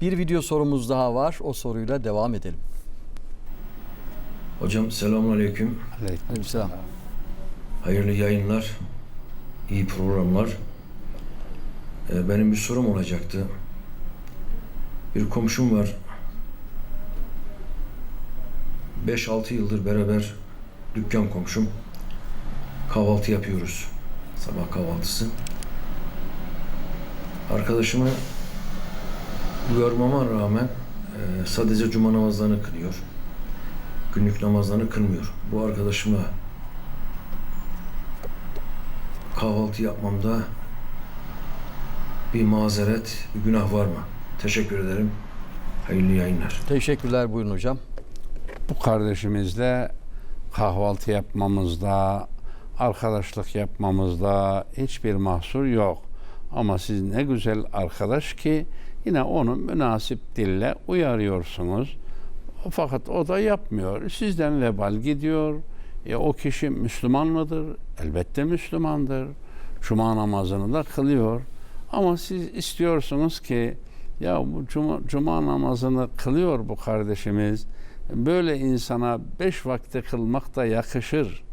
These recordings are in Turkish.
Bir video sorumuz daha var. O soruyla devam edelim. Hocam selamünaleyküm. Aleykümselam. Hayırlı yayınlar, iyi programlar. Ee, benim bir sorum olacaktı. Bir komşum var. 5-6 yıldır beraber dükkan komşum. Kahvaltı yapıyoruz. Sabah kahvaltısı. Arkadaşımı uyarmama rağmen e, sadece cuma namazlarını kılıyor. Günlük namazlarını kılmıyor. Bu arkadaşıma kahvaltı yapmamda bir mazeret, bir günah var mı? Teşekkür ederim. Hayırlı yayınlar. Teşekkürler buyurun hocam. bu kardeşimizle kahvaltı yapmamızda, arkadaşlık yapmamızda hiçbir mahsur yok. Ama siz ne güzel arkadaş ki yine onu münasip dille uyarıyorsunuz. Fakat o da yapmıyor. Sizden vebal gidiyor. E, o kişi Müslüman mıdır? Elbette Müslümandır. Cuma namazını da kılıyor. Ama siz istiyorsunuz ki ya bu cuma, cuma namazını kılıyor bu kardeşimiz. Böyle insana beş vakti kılmak da yakışır.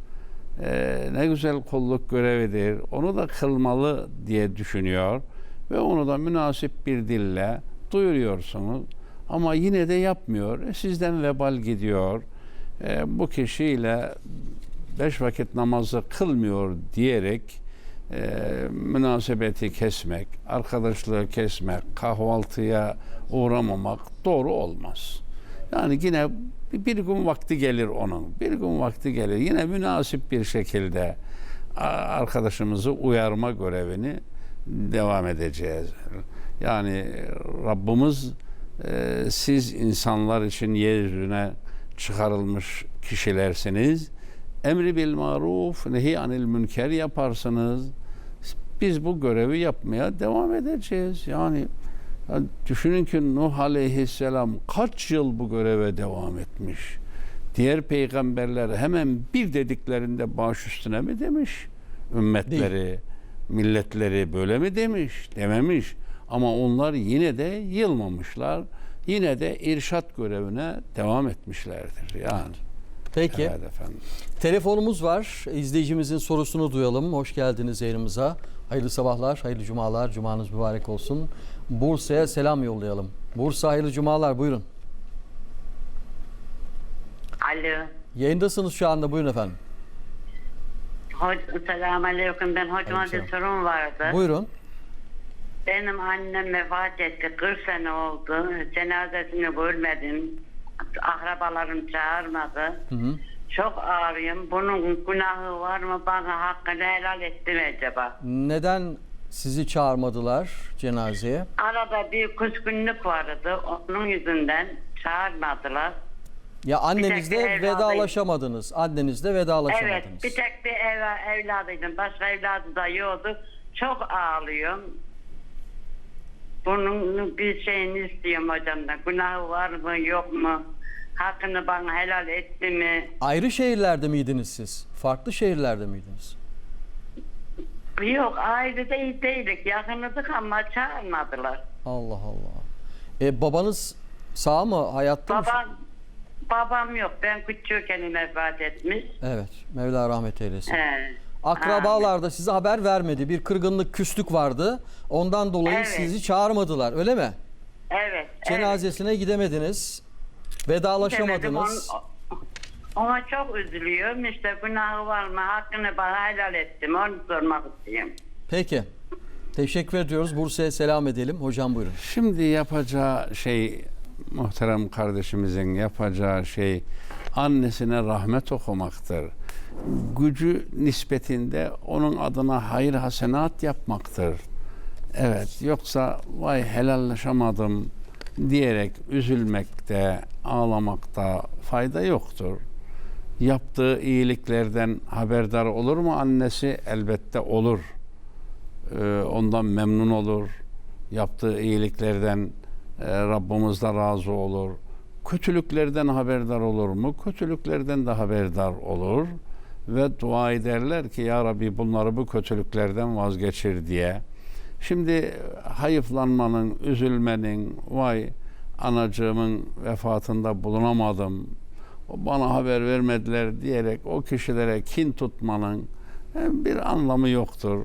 Ee, ne güzel kulluk görevidir. Onu da kılmalı diye düşünüyor ve onu da münasip bir dille duyuruyorsunuz. Ama yine de yapmıyor. E, Sizden vebal gidiyor. E, bu kişiyle beş vakit namazı kılmıyor diyerek e, münasebeti kesmek, arkadaşlığı kesmek, kahvaltıya uğramamak doğru olmaz. Yani yine bir, gün vakti gelir onun. Bir gün vakti gelir. Yine münasip bir şekilde arkadaşımızı uyarma görevini devam edeceğiz. Yani Rabbimiz e, siz insanlar için yeryüzüne çıkarılmış kişilersiniz. Emri bil maruf, nehi anil münker yaparsınız. Biz bu görevi yapmaya devam edeceğiz. Yani ya düşünün ki Nuh aleyhisselam kaç yıl bu göreve devam etmiş. Diğer peygamberler hemen bir dediklerinde baş üstüne mi demiş? Ümmetleri, milletleri böyle mi demiş? Dememiş. Ama onlar yine de yılmamışlar. Yine de irşat görevine devam etmişlerdir. Yani. Peki. Evet efendim. Telefonumuz var. İzleyicimizin sorusunu duyalım. Hoş geldiniz yayınımıza. Hayırlı sabahlar, hayırlı cumalar. Cumanız mübarek olsun. Bursa'ya selam yollayalım. Bursa hayırlı cumalar. Buyurun. Alo. Yayındasınız şu anda. Buyurun efendim. Hoc Selamun Aleyküm. Ben hocama bir sorum vardı. Buyurun. Benim annem vefat etti. 40 sene oldu. Cenazesini görmedim. Akrabalarım çağırmadı. Hı hı. Çok ağrıyım. Bunun günahı var mı? Bana hakkını helal etti mi acaba? Neden sizi çağırmadılar cenazeye? Arada bir küskünlük vardı. Onun yüzünden çağırmadılar. Ya annenizle evladıyım. vedalaşamadınız. Annenizle vedalaşamadınız. Evet. Bir tek bir ev, evladıydım. Başka evladı da yoktu. Çok ağlıyorum. Bunun bir şeyini istiyorum hocamdan. Günahı var mı yok mu? Hakkını bana helal etti mi? Ayrı şehirlerde miydiniz siz? Farklı şehirlerde miydiniz? Yok ayrı değil değildik. Yakınıdık ama çağırmadılar. Allah Allah. E, babanız sağ mı? Hayatta mı? Babam yok. Ben küçükken vefat etmiş. Evet. Mevla rahmet eylesin. He. Akrabalar da size haber vermedi. Bir kırgınlık, küslük vardı. Ondan dolayı Evet. sizi çağırmadılar. Öyle mi? Evet. Cenazesine gidemediniz. evet. Vedalaşamadınız. On- Ona çok üzülüyorum. İşte günahı var mı? Hakkını bana helal ettim. Onu sormak istiyorum. Peki. Teşekkür ediyoruz. Bursa'ya selam edelim. Hocam buyurun. Şimdi yapacağı şey muhterem kardeşimizin yapacağı şey annesine rahmet okumaktır. Gücü nispetinde onun adına hayır hasenat yapmaktır. Evet yoksa vay helallaşamadım diyerek üzülmekte, ağlamakta fayda yoktur. Yaptığı iyiliklerden haberdar olur mu annesi? Elbette olur. Ee, ondan memnun olur. Yaptığı iyiliklerden Rabbimiz de razı olur. Kötülüklerden haberdar olur mu? Kötülüklerden de haberdar olur. Ve dua ederler ki Ya Rabbi bunları bu kötülüklerden vazgeçir diye. Şimdi hayıflanmanın, üzülmenin, vay anacığımın vefatında bulunamadım, bana haber vermediler diyerek o kişilere kin tutmanın e, bir anlamı yoktur.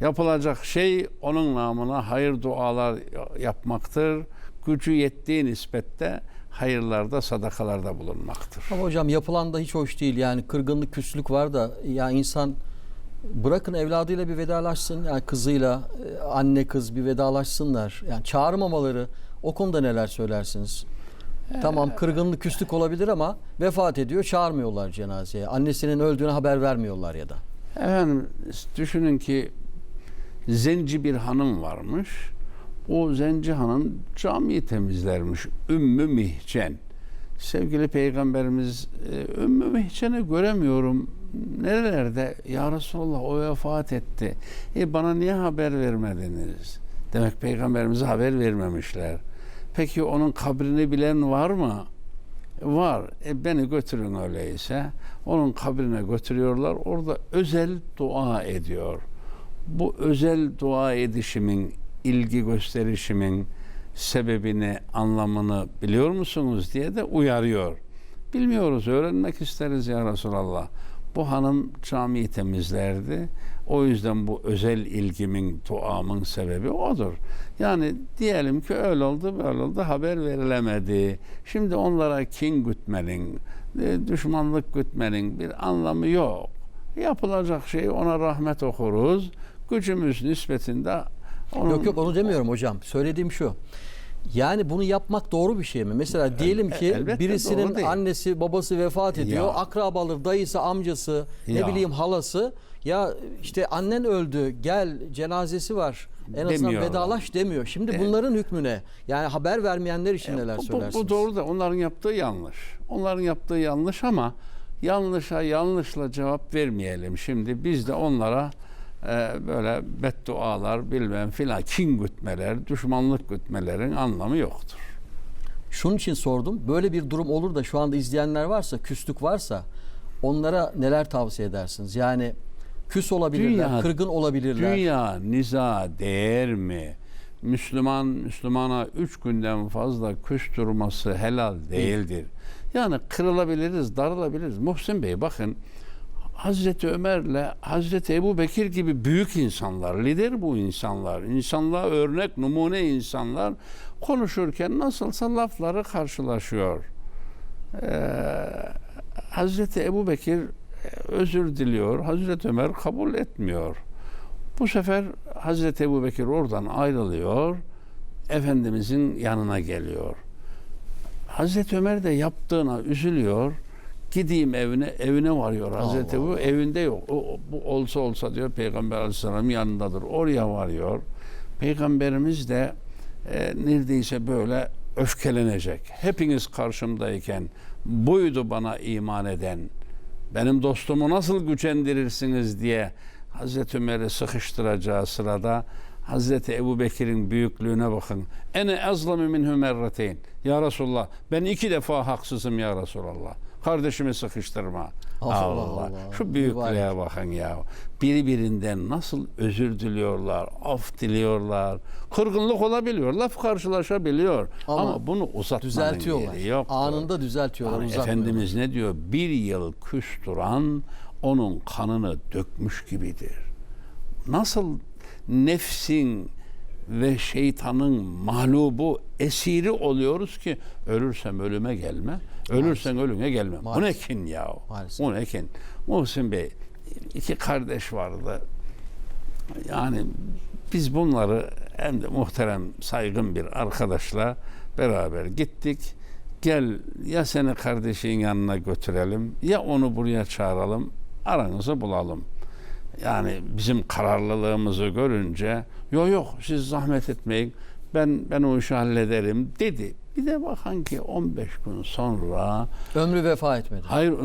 Yapılacak şey onun namına hayır dualar yapmaktır. Gücü yettiği nispette hayırlarda, sadakalarda bulunmaktır. Ama hocam yapılan da hiç hoş değil. Yani kırgınlık, küslük var da ya insan bırakın evladıyla bir vedalaşsın. Yani kızıyla e, anne kız bir vedalaşsınlar. Yani çağırmamaları o konuda neler söylersiniz? Tamam kırgınlık, küslük olabilir ama vefat ediyor çağırmıyorlar cenazeye. Annesinin öldüğüne haber vermiyorlar ya da. Efendim düşünün ki zenci bir hanım varmış. O zenci hanım camiyi temizlermiş. Ümmü Mihcen. Sevgili Peygamberimiz e, Ümmü Mihcen'i göremiyorum. Nerelerde? Ya Resulallah o vefat etti. E bana niye haber vermediniz? Demek Peygamberimize haber vermemişler. Peki onun kabrini bilen var mı? Var. E beni götürün öyleyse. Onun kabrine götürüyorlar. Orada özel dua ediyor. Bu özel dua edişimin, ilgi gösterişimin sebebini, anlamını biliyor musunuz diye de uyarıyor. Bilmiyoruz, öğrenmek isteriz ya Resulallah. Bu hanım camiyi temizlerdi. O yüzden bu özel ilgimin, duamın sebebi odur. Yani diyelim ki öyle oldu, böyle oldu, haber verilemedi. Şimdi onlara kin gütmenin, e, düşmanlık gütmenin bir anlamı yok. Yapılacak şey ona rahmet okuruz. Gücümüz nispetinde onun Yok yok onu demiyorum hocam. Söylediğim şu. Yani bunu yapmak doğru bir şey mi? Mesela diyelim ki E, elbette doğru birisinin annesi babası vefat ediyor. Ya. Akrabaları, dayısı, amcası, ne Ya. bileyim halası. Ya işte annen öldü gel cenazesi var. En azından Demiyorlar. vedalaş demiyor. Şimdi bunların hükmüne yani haber vermeyenler için neler E, bu, bu, söylersiniz? bu doğru da onların yaptığı yanlış. Onların yaptığı yanlış ama yanlışa yanlışla cevap vermeyelim. Şimdi biz de onlara böyle beddualar bilmem filan kin gütmeler, düşmanlık gütmelerin anlamı yoktur. Şunun için sordum. Böyle bir durum olur da şu anda izleyenler varsa, küslük varsa onlara neler tavsiye edersiniz? Yani küs olabilirler, Dünya- kırgın olabilirler. Dünya niza değer mi? Müslüman Müslümana üç günden fazla küs durması helal değildir. Yani kırılabiliriz, darılabiliriz. Muhsin Bey bakın Hazreti Ömer'le Hazreti Ebu Bekir gibi büyük insanlar, lider bu insanlar, insanlığa örnek, numune insanlar konuşurken nasılsa lafları karşılaşıyor. Ee, Hazreti Ebu Bekir e, özür diliyor, Hazreti Ömer kabul etmiyor. Bu sefer Hazreti Ebu Bekir oradan ayrılıyor, Efendimizin yanına geliyor. Hazreti Ömer de yaptığına üzülüyor. Gideyim evine, evine varıyor Hazreti Allah Ebu. Evinde yok. O, bu olsa olsa diyor Peygamber Aleyhisselam yanındadır. Oraya varıyor. Peygamberimiz de e, neredeyse böyle öfkelenecek. Hepiniz karşımdayken buydu bana iman eden. Benim dostumu nasıl gücendirirsiniz diye Hazreti Ömer'i sıkıştıracağı sırada Hazreti Ebu Bekir'in büyüklüğüne bakın. Ene ezlemi minhu merrateyn. Ya Resulallah ben iki defa haksızım ya Resulallah. Kardeşimi sıkıştırma. Allah Allah, Allah. Şu büyüklüğe bakın ya. Birbirinden nasıl özür diliyorlar, af diliyorlar. Kırgınlık olabiliyor, laf karşılaşabiliyor. Ama Ama, bunu uzatmanın düzeltiyorlar. yeri yoktur. Anında düzeltiyorlar. Yani. Efendimiz ne diyor? Bir yıl küs duran onun kanını dökmüş gibidir. Nasıl nefsin ve şeytanın mağlubu, esiri oluyoruz ki ölürsem ölüme gelme, ölürsen ölüme gelme. Bu ne Maalesef. kin ya? Maalesef. Bu ne kin? Muhsin Bey, iki kardeş vardı. Yani biz bunları hem de muhterem, saygın bir arkadaşla beraber gittik. Gel ya seni kardeşin yanına götürelim ya onu buraya çağıralım aranızı bulalım. Yani bizim kararlılığımızı görünce yok yok siz zahmet etmeyin ben ben o işi hallederim dedi. Bir de bakan ki 15 gün sonra Ömrü vefa etmedi. Hayır e,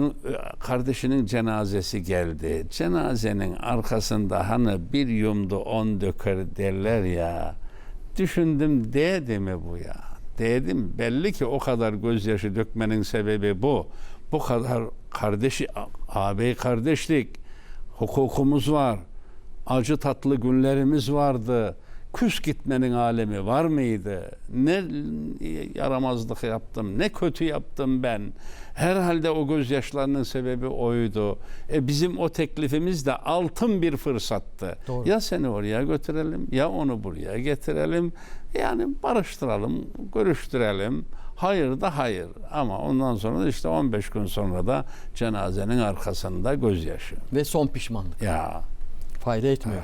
kardeşinin cenazesi geldi. Cenazenin arkasında hani bir yumdu on döker derler ya. Düşündüm değdi mi bu ya? Değdim. Belli ki o kadar gözyaşı dökmenin sebebi bu. Bu kadar kardeşi, ağabey kardeşlik, hukukumuz var. Acı tatlı günlerimiz vardı. Küs gitmenin alemi var mıydı? Ne yaramazlık yaptım, ne kötü yaptım ben. Herhalde o gözyaşlarının sebebi oydu. E bizim o teklifimiz de altın bir fırsattı. Doğru. Ya seni oraya götürelim ya onu buraya getirelim. Yani barıştıralım, görüştürelim. Hayır da hayır. Ama ondan sonra da işte 15 gün sonra da cenazenin arkasında gözyaşı. Ve son pişmanlık. Ya Fayda etmiyor.